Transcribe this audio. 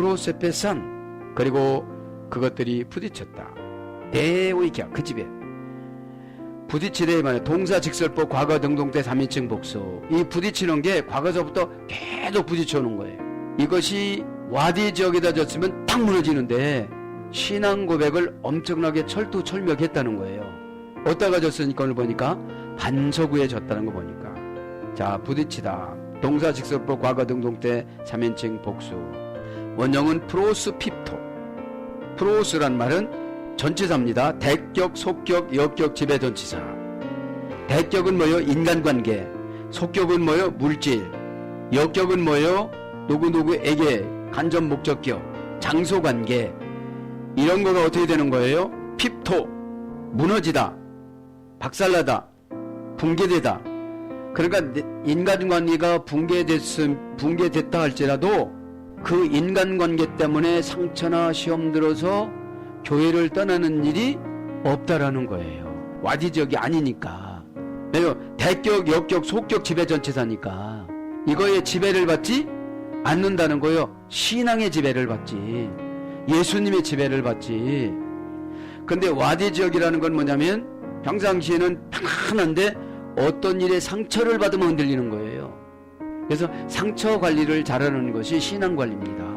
프로세페 산 그리고 그것들이 부딪혔다. 대오이kia 그 집에. 부딪히되 말이야. 동사직설법 과거 등동태 3인칭 복수. 이 부딪히는 게 과거서부터 계속 부딪혀오는 거예요. 이것이 와디 지역에다 졌으면 탁 무너지는데 신앙 고백을 엄청나게 철두철미했다는 거예요. 어디다가 졌으니까? 오늘 보니까 반서구에 졌다는 거 보니까. 자 부딪히다. 동사직설법 과거 등동태 3인칭 복수 원형은 프로스 핍토 프로스란 말은 전치사입니다. 대격, 속격, 역격, 지배 전치사. 대격은 뭐요? 인간관계. 속격은 뭐요? 물질. 역격은 뭐요? 누구누구에게 간접 목적격. 장소관계. 이런 거가 어떻게 되는 거예요? 핍토. 무너지다. 박살나다. 붕괴되다. 그러니까 인간관계가 붕괴됐음, 붕괴됐다 할지라도 그 인간관계 때문에 상처나 시험 들어서 교회를 떠나는 일이 없다라는 거예요. 와디적이 아니니까. 왜요? 대격, 역격, 속격 지배 전체사니까. 이거에 지배를 받지 않는다는 거예요. 신앙의 지배를 받지. 예수님의 지배를 받지. 근데 와디 지역이라는 건 뭐냐면 평상시에는 평안한데 어떤 일에 상처를 받으면 흔들리는 거예요. 그래서 상처 관리를 잘하는 것이 신앙 관리입니다.